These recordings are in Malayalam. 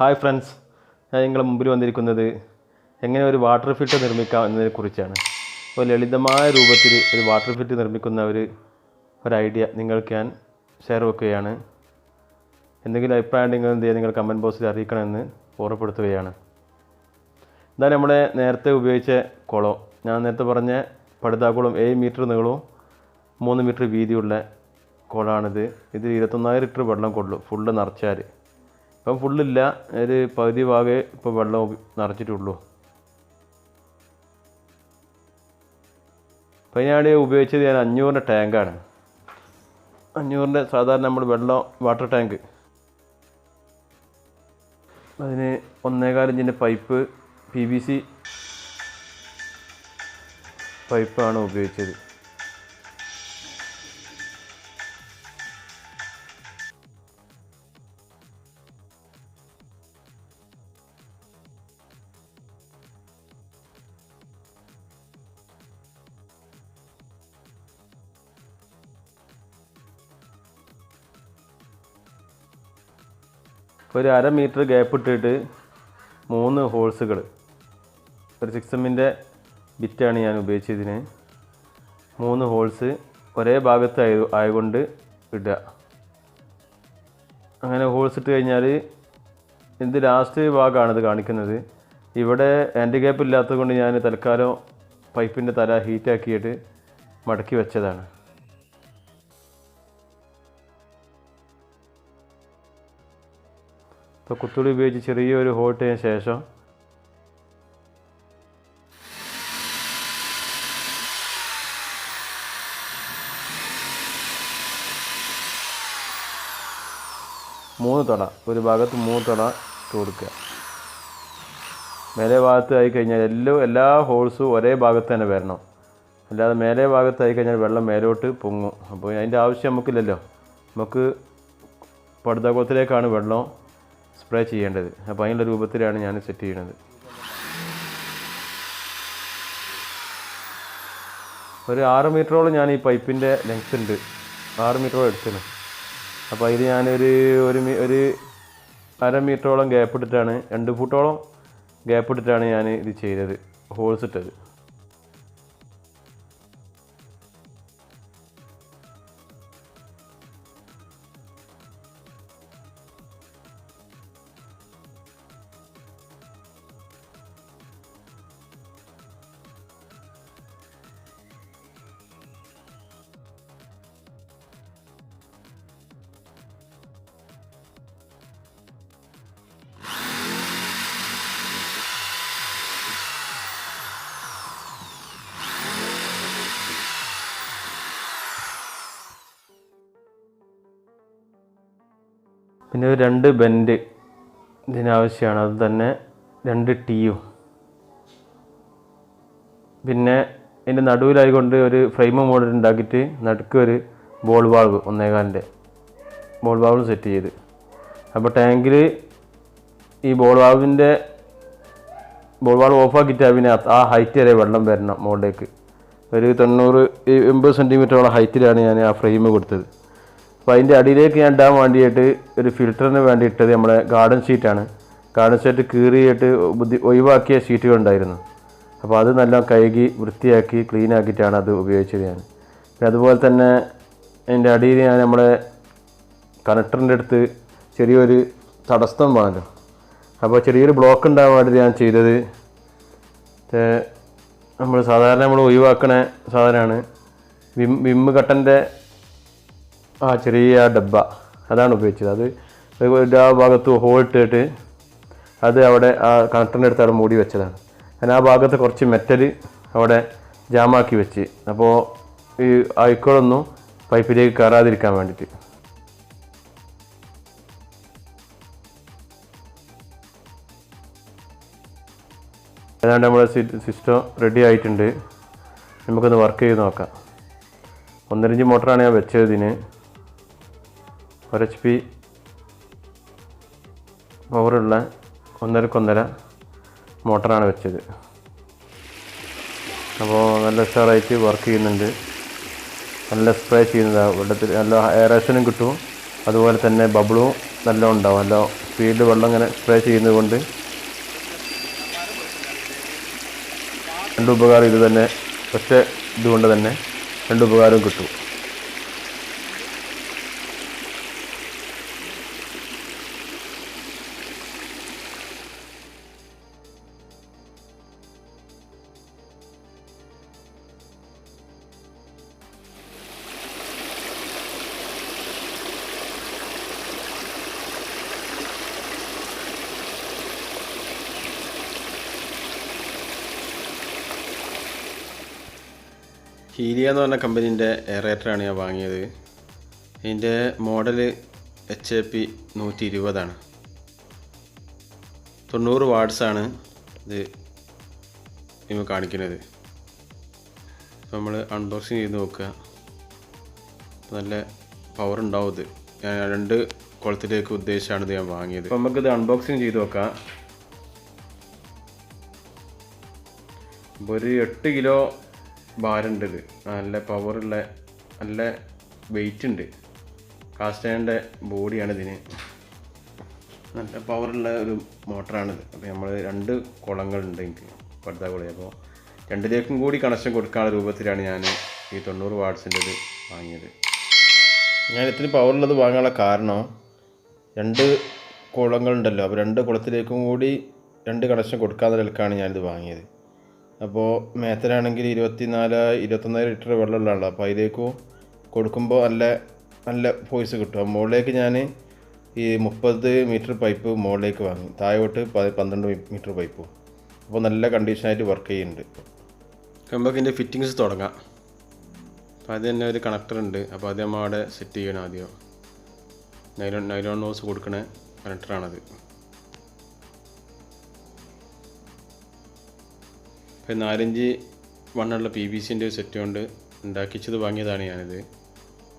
ഹായ് ഫ്രണ്ട്സ് ഞാൻ നിങ്ങളുടെ മുമ്പിൽ വന്നിരിക്കുന്നത് എങ്ങനെ ഒരു വാട്ടർ ഫിൽറ്റർ നിർമ്മിക്കാം എന്നതിനെ കുറിച്ചാണ്. ഒരു ലളിതമായ രൂപത്തിൽ ഒരു വാട്ടർ ഫിൽറ്റർ നിർമ്മിക്കുന്ന ഒരു ഒരു ഐഡിയ നിങ്ങൾക്ക് ഞാൻ ഷെയർ വെക്കുകയാണ്. എന്തെങ്കിലും അഭിപ്രായം ഉണ്ടെങ്കിൽ എന്ത് ചെയ്യുക നിങ്ങൾ കമന്റ് ബോക്സിൽ അറിയിക്കണമെന്ന് ഓർമ്മപ്പെടുത്തുകയാണ്. ഇതാ നമ്മുടെ നേരത്തെ ഉപയോഗിച്ച കുളം. ഞാൻ നേരത്തെ പറഞ്ഞ പടുതാക്കുളം ഏഴ് മീറ്റർ നീളവും മൂന്ന് മീറ്റർ വീതിയുള്ള കുളമാണിത്. ഇത് ഇരുപത്തൊന്നായിരം ലിറ്റർ വെള്ളം കൊള്ളും ഫുള്ള് നിറച്ചാൽ ഇപ്പം ഫുള്ളില്ല ഒരു പകുതി ഭാഗമേ ഇപ്പോൾ വെള്ളം നിറച്ചിട്ടുള്ളൂ. അപ്പം ഞാൻ ഉപയോഗിച്ചത് ഞാൻ അഞ്ഞൂറിന്റെ ടാങ്കാണ് അഞ്ഞൂറിന്റെ സാധാരണ നമ്മൾ വെള്ളം വാട്ടർ ടാങ്ക് അതിന് ഒന്നേകാൽ ഇഞ്ചിന്റെ പൈപ്പ് പി വി സി പൈപ്പാണ് ഉപയോഗിച്ചത്. ഒരു അര മീറ്റർ ഗ്യാപ്പ് ഇട്ടിട്ട് മൂന്ന് ഹോൾസുകൾ ഒരു സിക്സ് എമ്മിന്റെ ബിറ്റാണ് ഞാൻ ഉപയോഗിച്ചതിന്. മൂന്ന് ഹോൾസ് ഒരേ ഭാഗത്ത് ആയ ആയതുകൊണ്ട് ഇടുക. അങ്ങനെ ഹോൾസ് ഇട്ട് കഴിഞ്ഞാൽ ഇത് ലാസ്റ്റ് ഭാഗമാണ് ഇത് കാണിക്കുന്നത്. ഇവിടെ ആന്റി ഗ്യാപ്പ് ഇല്ലാത്തത് കൊണ്ട് ഞാൻ തൽക്കാലം പൈപ്പിന്റെ തല ഹീറ്റാക്കിയിട്ട് മടക്കി വെച്ചതാണ്. ഇപ്പോൾ കുത്തുള്ളി ഉപയോഗിച്ച് ചെറിയൊരു ഹോൾട്ടിന് ശേഷം മൂന്ന് തട ഒരു ഭാഗത്ത് മൂന്ന് തട കൊടുക്കുക. മേലെ ഭാഗത്ത് ആയി കഴിഞ്ഞാൽ എല്ലാം എല്ലാ ഹോൾസും ഒരേ ഭാഗത്ത് തന്നെ വരണം. അല്ലാതെ മേലെ ഭാഗത്തായി കഴിഞ്ഞാൽ വെള്ളം മേലോട്ട് പൊങ്ങും. അപ്പോൾ അതിന്റെ ആവശ്യം നമുക്കില്ലല്ലോ. നമുക്ക് പടുതാകുളത്തിലേക്കാണ് വെള്ളം സ്പ്രേ ചെയ്യേണ്ടത്. അപ്പോൾ അതിനുള്ള രൂപത്തിലാണ് ഞാൻ സെറ്റ് ചെയ്യുന്നത് ഒരു ആറ് മീറ്ററോളം ഞാൻ ഈ പൈപ്പിന്റെ ലെങ്ത് ഉണ്ട്. ആറ് മീറ്ററോളം എടുത്തിന് അപ്പോൾ അതിൽ ഞാനൊരു ഒരു ഒരു അര മീറ്ററോളം ഗ്യാപ്പ് ഇട്ടിട്ടാണ് രണ്ട് ഫുട്ടോളം ഗ്യാപ്പ് ഇട്ടിട്ടാണ് ഞാൻ ഇത് ചെയ്തത് ഹോൾസ് ഇട്ടത്. പിന്നെ രണ്ട് ബെൻഡ് ഇതിനാവശ്യമാണ്. അത് തന്നെ രണ്ട് ടീയും. പിന്നെ ഇതിന്റെ നടുവിലായിക്കൊണ്ട് ഒരു ഫ്രെയിം മോഡൽ ഉണ്ടാക്കിയിട്ട് നടുക്ക് ഒരു ബോൾ വാൾവ് ഒന്നേകാലിന്റെ ബോൾ വാൾവ് സെറ്റ് ചെയ്ത്. അപ്പോൾ ടാങ്കിൽ ഈ ബോൾ വാൾവിന്റെ ബോൾ വാൾവ് ഓഫാക്കിയിട്ട് പിന്നെ ആ ഹൈറ്റ് വരെ വെള്ളം വരണം മുകളിലേക്ക് ഒരു തൊണ്ണൂറ് എൺപത് സെന്റിമീറ്ററോളം ഹൈറ്റിലാണ് ഞാൻ ആ ഫ്രെയിം കൊടുത്തത്. അപ്പോൾ അതിന്റെ അടിയിലേക്ക് ഞാൻ ഇടാൻ വേണ്ടിയിട്ട് ഒരു ഫിൽറ്ററിന് വേണ്ടി ഇട്ടത് നമ്മുടെ ഗാർഡൻ ഷീറ്റാണ് ഗാർഡൻ ഷീറ്റ് കീറിയിട്ട് ബുദ്ധി ഒഴിവാക്കിയ ഷീറ്റുകൾ ഉണ്ടായിരുന്നു. അപ്പോൾ അത് നല്ല കഴുകി വൃത്തിയാക്കി ക്ലീൻ ആക്കിയിട്ടാണ് അത് ഉപയോഗിച്ചത് ഞാൻ. പിന്നെ അതുപോലെ തന്നെ അതിന്റെ അടിയിൽ ഞാൻ നമ്മുടെ കണക്ടറിന്റെ അടുത്ത് ചെറിയൊരു തടസ്സം വേണമല്ലോ അപ്പോൾ ചെറിയൊരു ബ്ലോക്ക് ഉണ്ടാകാൻ വേണ്ടി ഞാൻ ചെയ്തത് നമ്മൾ സാധാരണ നമ്മൾ ഒഴിവാക്കണ സാധനമാണ്. വിം വിമ്മ് കട്ടന്റെ ആ ചെറിയ ഡബ്ബ അതാണ് ഉപയോഗിച്ചത്. അത് ആ ഭാഗത്ത് ഹോൾ ഇട്ടിട്ട് അത് അവിടെ ആ കണക്ടറിന്റെ അടുത്ത് അവിടെ മൂടി വെച്ചതാണ്. ഞാൻ ആ ഭാഗത്ത് കുറച്ച് മെറ്റൽ അവിടെ ജാമാക്കി വെച്ച്. അപ്പോൾ ഈ അഴുക്കളൊന്നും പൈപ്പിലേക്ക് കയറാതിരിക്കാൻ വേണ്ടിയിട്ട്. ഏതാണ്ട് നമ്മുടെ സിസ്റ്റം റെഡി ആയിട്ടുണ്ട്. നമുക്കൊന്ന് വർക്ക് ചെയ്ത് നോക്കാം. ഒന്നരഞ്ച് മോട്ടറാണ് ഞാൻ വെച്ചത് ഇതിന് ഒരു എച്ച് പി പവറുള്ള ഒന്നരക്കൊന്നര മോട്ടറാണ് വെച്ചത്. അപ്പോൾ നല്ല ഉഷാറായിട്ട് വർക്ക് ചെയ്യുന്നുണ്ട്. നല്ല സ്പ്രേ ചെയ്യുന്നതാണ് വെള്ളത്തിൽ നല്ല എയറേഷനും കിട്ടും. അതുപോലെ തന്നെ ബബിളും നല്ല ഉണ്ടാവും. നല്ല സ്പീഡിൽ വെള്ളം ഇങ്ങനെ സ്പ്രേ ചെയ്യുന്നത് കൊണ്ട് രണ്ട് ഉപകാരം ഇത് തന്നെ. ഒറ്റ ഇതുകൊണ്ട് തന്നെ രണ്ട് ഉപകാരവും കിട്ടും. ഹീലിയ എന്ന് പറഞ്ഞ കമ്പനീന്റെ എയറേറ്ററാണ് ഞാൻ വാങ്ങിയത്. ഇതിന്റെ മോഡൽ എച്ച് എ പി നൂറ്റി ഇരുപതാണ് തൊണ്ണൂറ് വാട്സാണ് ഇത് നിങ്ങൾ കാണിക്കുന്നത്. നമ്മൾ അൺബോക്സിങ് ചെയ്ത് നോക്കുക. നല്ല പവർ ഉണ്ടാവും ഇത്. ഞാൻ രണ്ട് കുളത്തിലേക്ക് ഉദ്ദേശിച്ചാണ് ഇത് ഞാൻ വാങ്ങിയത്. അപ്പോൾ നമുക്കിത് അൺബോക്സിങ് ചെയ്ത് നോക്കാം. ഒരു എട്ട് കിലോ ഭാരമുണ്ട്. ഇത് നല്ല പവറുള്ള നല്ല വെയിറ്റ് ഉണ്ട്. കാസ്റ്റേണിന്റെ ബോഡിയാണ് ഇതിന്. നല്ല പവറുള്ള ഒരു മോട്ടറാണിത് അപ്പോൾ നമ്മൾ രണ്ട് കുളങ്ങളുണ്ട് എനിക്ക് പടുത്ത കുളി. അപ്പോൾ രണ്ടിലേക്കും കൂടി കണക്ഷൻ കൊടുക്കാനുള്ള രൂപത്തിലാണ് ഞാൻ ഈ തൊണ്ണൂറ് വാട്ട്സിന്റെ ഇത് വാങ്ങിയത്. ഞാൻ ഇത്തിരി പവറുള്ളത് വാങ്ങാനുള്ള കാരണം രണ്ട് കുളങ്ങളുണ്ടല്ലോ. അപ്പോൾ രണ്ട് കുളത്തിലേക്കും കൂടി രണ്ട് കണക്ഷൻ കൊടുക്കാത്ത നിലക്കാണ് ഞാനിത് വാങ്ങിയത്. അപ്പോൾ മേത്തനാണെങ്കിൽ ഇരുപത്തിനാല് ഇരുപത്തൊന്നര ലിറ്റർ വെള്ളമുള്ളതാണല്ലോ അപ്പോൾ അതിലേക്ക് കൊടുക്കുമ്പോൾ നല്ല നല്ല ഫോഴ്സ് കിട്ടും. മുകളിലേക്ക് ഞാൻ ഈ മുപ്പത് മീറ്റർ പൈപ്പ് മുകളിലേക്ക് വാങ്ങി. താഴോട്ട് പന്ത്രണ്ട് മീറ്റർ പൈപ്പ് അപ്പോൾ നല്ല കണ്ടീഷനായിട്ട് വർക്ക് ചെയ്യുന്നുണ്ട്. നമുക്ക് ഇതിന്റെ ഫിറ്റിങ്സ് തുടങ്ങാം. അപ്പോൾ അത് തന്നെ ഒരു കണക്ടർ ഉണ്ട്. അപ്പോൾ അത് നമ്മൾ അവിടെ സെറ്റ് ചെയ്യണം ആദ്യം. നൈലോൺ നൈലോൺ നോസ് കൊടുക്കണ കണക്ടറാണത് നാലഞ്ച് വണ്ണുള്ള പി ബി സിന്റെ ഒരു സെറ്റ് കൊണ്ട് ഉണ്ടാക്കിച്ചത് വാങ്ങിയതാണ് ഞാനിത്.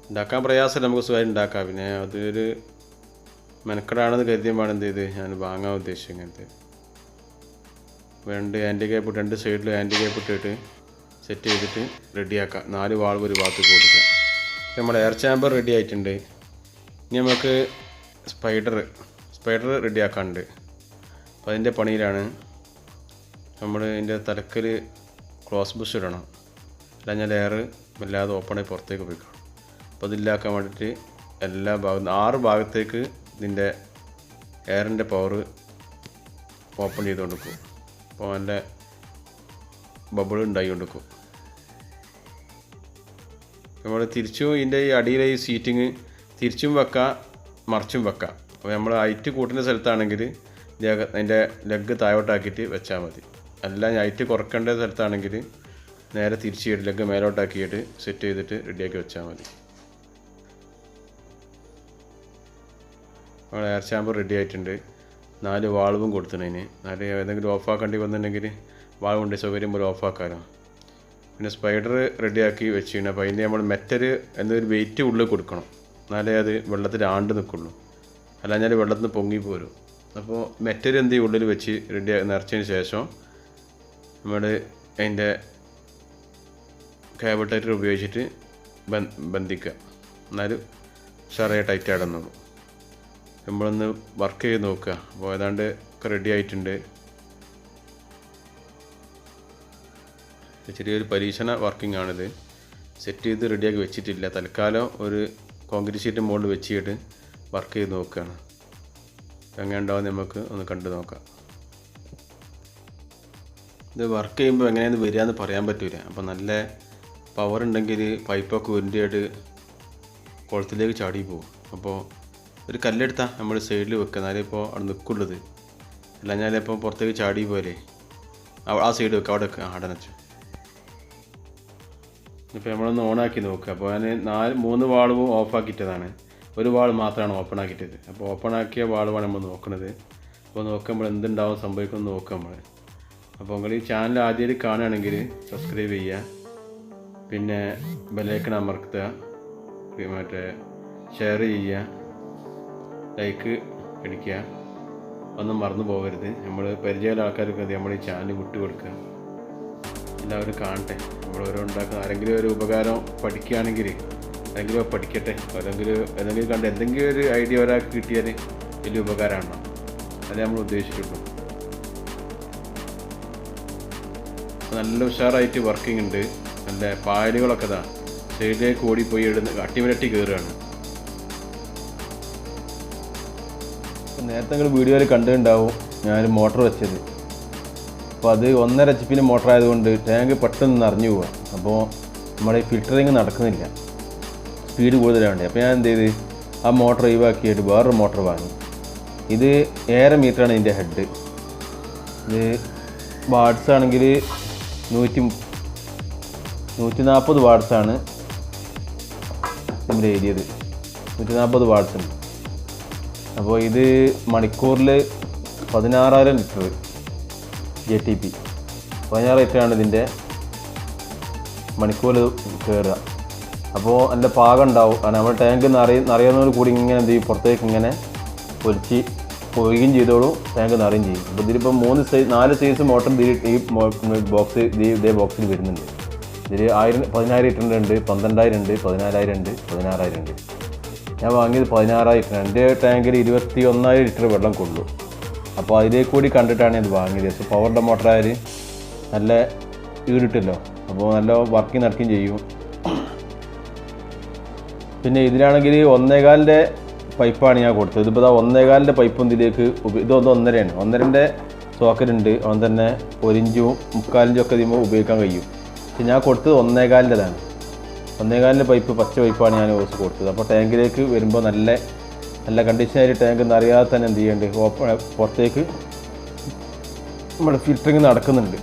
ഉണ്ടാക്കാൻ പ്രയാസമില്ല നമുക്ക് സ്വയം ഉണ്ടാക്കാം. പിന്നെ അതൊരു മെനക്കെടാണെന്ന് കരുതിയമാണ് എന്ത് ചെയ്ത്? ഞാൻ വാങ്ങാൻ ഉദ്ദേശിച്ചു ഇങ്ങനത്തെ. രണ്ട് ആന്റി ക്യാപ്പ് രണ്ട് സൈഡിൽ ആന്റി ക്യാപ്പ് ഇട്ടിട്ട് സെറ്റ് ചെയ്തിട്ട് റെഡിയാക്കാം. നാല് വാൾവ് ഒരു ഭാഗത്ത് കൊടുക്കുക നമ്മുടെ എയർ ചാമ്പർ റെഡി ആയിട്ടുണ്ട്. ഇനി നമുക്ക് സ്പൈഡർ സ്പൈഡർ റെഡിയാക്കാനുണ്ട് അപ്പോൾ അതിന്റെ പണിയിലാണ് നമ്മൾ ഇതിന്റെ തലക്കൽ ക്ലോസ് ബുഷ് ഇടണം. അല്ലെങ്കിൽ ലെയർ വല്ലാതെ ഓപ്പണായി പുറത്തേക്ക് പോയിക്കണം അപ്പോൾ അതില്ലാക്കാൻ വേണ്ടിയിട്ട് എല്ലാ ഭാഗത്തും ആറ് ഭാഗത്തേക്ക് ഇതിന്റെ എയറിന്റെ പവർ ഓപ്പൺ ചെയ്ത് കൊടുക്കും അപ്പോൾ നല്ല ബബിൾ ഉണ്ടായി കൊടുക്കും നമ്മൾ തിരിച്ചും ഇതിന്റെ ഈ അടിയിലെ ഈ സീറ്റിങ് തിരിച്ചും വെക്കാം മറിച്ചും വെക്കാം. അപ്പോൾ നമ്മൾ ഹൈറ്റ് കൂട്ടുന്ന സ്ഥലത്താണെങ്കിൽ അതിന്റെ ലെഗ് താഴോട്ടാക്കിയിട്ട് വെച്ചാൽ മതി. അല്ല ഹൈറ്റ് കുറക്കേണ്ട സ്ഥലത്താണെങ്കിൽ നേരെ തിരിച്ച് ഇടലൊക്കെ മേലോട്ടാക്കിയിട്ട് സെറ്റ് ചെയ്തിട്ട് റെഡിയാക്കി വെച്ചാൽ മതി. നമ്മൾ എയർ ചാമ്പർ റെഡി ആയിട്ടുണ്ട്. നാല് വാൾവും കൊടുത്തിനതിന് നാല് ഏതെങ്കിലും ഓഫാക്കേണ്ടി വന്നിട്ടുണ്ടെങ്കിൽ വാൾവ് ഉണ്ട് സൗകര്യം പോലെ ഓഫാക്കാനോ പിന്നെ സ്പൈഡർ റെഡിയാക്കി വെച്ചിട്ടുണ്ട്. അപ്പോൾ അതിന്റെ നമ്മൾ മെറ്റൽ എന്നൊരു വെയിറ്റ് ഉള്ളിൽ കൊടുക്കണം. എന്നാലേ അത് വെള്ളത്തിൽ ആണ്ട് നിൽക്കുള്ളൂ. അല്ലാഞ്ഞാൽ വെള്ളത്തിൽ നിന്ന് പൊങ്ങി പോരും. അപ്പോൾ മെറ്റൽ എന്ത് ഉള്ളിൽ വെച്ച് റെഡി നിറച്ചതിന് ശേഷം നമ്മൾ അതിന്റെ കേബിൾ ടൈറ്റർ ഉപയോഗിച്ചിട്ട് ബന്- ബന്ധിക്കുക എന്നാലും ഉഷാറായി ടൈറ്റ് ആടുന്നുള്ളൂ നമ്മളൊന്ന് വർക്ക് ചെയ്ത് നോക്കുക അപ്പോൾ ഏതാണ്ട് റെഡി ആയിട്ടുണ്ട്. ചെറിയൊരു പരീക്ഷണ വർക്കിംഗ് ആണിത്. സെറ്റ് ചെയ്ത് റെഡിയാക്കി വെച്ചിട്ടില്ല. തൽക്കാലം ഒരു കോൺക്രീറ്റ് ഷീറ്റ് മുകളിൽ വെച്ചിട്ട് വർക്ക് ചെയ്ത് നോക്കുകയാണ് എങ്ങനെ ഉണ്ടാവും നമുക്ക് ഒന്ന് കണ്ടു നോക്കാം. ഇത് വർക്ക് ചെയ്യുമ്പോൾ എങ്ങനെയാണ് വരികയെന്ന് പറയാൻ പറ്റില്ല അപ്പോൾ നല്ല പവർ ഉണ്ടെങ്കിൽ പൈപ്പൊക്കെ ഉരുണ്ടിയായിട്ട് കുളത്തിലേക്ക് ചാടി പോകും അപ്പോൾ ഒരു കല്ലെടുത്താൽ നമ്മൾ സൈഡിൽ വെക്കുക എന്നാലേ ഇപ്പോൾ അവിടെ നിൽക്കുള്ളത് അല്ല ഞാനിപ്പോൾ പുറത്തേക്ക് ചാടി പോയാലേ ആ സൈഡ് വെക്കുക അവിടെ വെക്കുക അവിടെ വെച്ചു ഇപ്പോൾ നമ്മളൊന്ന് ഓണാക്കി നോക്കുക അപ്പോൾ ഞാൻ നാല് മൂന്ന് വാൾവും ഓഫാക്കിയിട്ടതാണ് ഒരു വാൾ മാത്രമാണ് ഓപ്പൺ ആക്കിയിട്ടത്. അപ്പോൾ ഓപ്പൺ ആക്കിയ വാളുമാണ് നമ്മൾ നോക്കുന്നത് അപ്പോൾ നോക്കുമ്പോൾ എന്തുണ്ടാവും സംഭവിക്കുമെന്ന് നോക്കുക നമ്മൾ അപ്പോൾ നിങ്ങൾ ഈ ചാനൽ ആദ്യമായിട്ട് കാണുകയാണെങ്കിൽ സബ്സ്ക്രൈബ് ചെയ്യുക. പിന്നെ ബെല്ലൈക്കൺ അമർത്തുക. മറ്റേ ഷെയർ ചെയ്യുക. ലൈക്ക് അടിക്കുക. ഒന്നും മറന്നു പോകരുത്. നമ്മൾ പരിചയമുള്ള ആൾക്കാർക്ക് അത് നമ്മൾ ഈ ചാനൽ വിട്ടുകൊടുക്കുക എല്ലാവരും കാണട്ടെ. നമ്മൾ ഓരോ ഉണ്ടാക്കുന്ന ആരെങ്കിലും ഒരു ഉപകാരം പഠിക്കുകയാണെങ്കിൽ ആരെങ്കിലും പഠിക്കട്ടെ. ഏതെങ്കിലും ഏതെങ്കിലും കണ്ട് എന്തെങ്കിലും ഒരു ഐഡിയ ഒരാൾക്ക് കിട്ടിയാൽ വലിയ ഉപകാരമാണോ അത് നമ്മൾ ഉദ്ദേശിച്ചിട്ടുള്ളൂ. നല്ല ഉഷാറായിട്ട് വർക്കിംഗ് ഉണ്ട്. നല്ല പായലുകളൊക്കെ ഇതാ. സൈഡിലേക്ക് ഓടിപ്പോയി ഇടുന്ന അട്ടിമിരട്ടി കയറുകയാണ് നേരത്തെ നിങ്ങൾ വീഡിയോയിൽ കണ്ടിട്ടുണ്ടാവും ഞാൻ മോട്ടർ വെച്ചത്. അപ്പോൾ അത് ഒന്നര എച്ച് പിന്റെ മോട്ടർ ആയതുകൊണ്ട് ടാങ്ക് പെട്ടെന്ന് നിറഞ്ഞു പോവുക അപ്പോൾ നമ്മുടെ ഫിൽറ്ററിങ് നടക്കുന്നില്ല. സ്പീഡ് കൂടുതലാണ് അപ്പോൾ ഞാൻ എന്ത് ചെയ്ത് ആ മോട്ടർ ഒഴിവാക്കിയിട്ട് വേറൊരു മോട്ടർ വാങ്ങി. ഇത് ഏഴര മീറ്ററാണ് ഇതിന്റെ ഹെഡ് ഇത് വാട്സ് ആണെങ്കിൽ നൂറ്റി നൂറ്റി നാൽപ്പത് വാട്സാണ് നമ്മുടെ ഏരിയത് നൂറ്റി നാൽപ്പത് വാട്സ് ഉണ്ട് അപ്പോൾ ഇത് മണിക്കൂറിൽ പതിനാറായിരം ലിറ്റർ ജെ ടി പി. പതിനാറ് ലിറ്ററാണ് ഇതിന്റെ മണിക്കൂറിൽ കയറുക അപ്പോൾ നല്ല പാകം ഉണ്ടാവും. കാരണം നമ്മുടെ ടാങ്ക് നിറയ നിറയുന്നതോട് കൂടി ഇങ്ങനെ എന്ത് ചെയ്യും? പുറത്തേക്ക് ഇങ്ങനെ പൊലിച്ച് പോവുകയും ചെയ്തോളൂ ടാങ്ക് നിറയും ചെയ്യും. അപ്പോൾ ഇതിലിപ്പോൾ മൂന്ന് സൈസ് നാല് സൈസ് മോട്ടർ ഈ ബോക്സ് ഇതേ ബോക്സിൽ വരുന്നുണ്ട്. ഇതിൽ ആയിരം പതിനായിരം ലിറ്ററിന്റെ ഉണ്ട് പന്ത്രണ്ടായിരം ഉണ്ട് പതിനാലായിരം ഉണ്ട് പതിനാറായിരം ഉണ്ട് ഞാൻ വാങ്ങിയത് പതിനാറായിരം ലിറ്റർ എന്റെ ടാങ്കിൽ ഇരുപത്തി ഒന്നായിരം ലിറ്റർ വെള്ളം കൊള്ളു. അപ്പോൾ അതിലേക്ക് കൂടി കണ്ടിട്ടാണ് ഇത് വാങ്ങിയത്. പക്ഷേ പവറിന്റെ മോട്ടറായാൽ നല്ല ഈടിട്ടല്ലോ. അപ്പോൾ നല്ല വർക്കിംഗ് നടക്കുകയും ചെയ്യും. പിന്നെ ഇതിലാണെങ്കിൽ ഒന്നേകാലിന്റെ പൈപ്പാണ് ഞാൻ കൊടുത്തത്. ഇതിപ്പോൾ ഇതാ ഒന്നേകാലിന്റെ പൈപ്പ് ഇതിലേക്ക് ഇതൊന്ന് ഒന്നരയാണ്. ഒന്നരന്റെ സോക്കറ്റ് ഉണ്ട് അവൻ തന്നെ ഒരിഞ്ചും മുക്കാലിഞ്ചും ഒക്കെ ഇതിമ്പോൾ ഉപയോഗിക്കാൻ കഴിയും. പക്ഷെ ഞാൻ കൊടുത്തത് ഒന്നേകാലിന്റെതാണ് ഒന്നേകാലിന്റെ പൈപ്പ് പച്ച പൈപ്പാണ് ഞാൻ ഓസ് കൊടുത്തത്. അപ്പോൾ ടാങ്കിലേക്ക് വരുമ്പോൾ നല്ല നല്ല കണ്ടീഷനായിട്ട് ടാങ്ക് എന്നറിയാതെ തന്നെ എന്ത് ചെയ്യേണ്ടത് ഓപ്പൺ പുറത്തേക്ക് നമ്മുടെ ഫിൽറ്ററിങ് നടക്കുന്നുണ്ട്.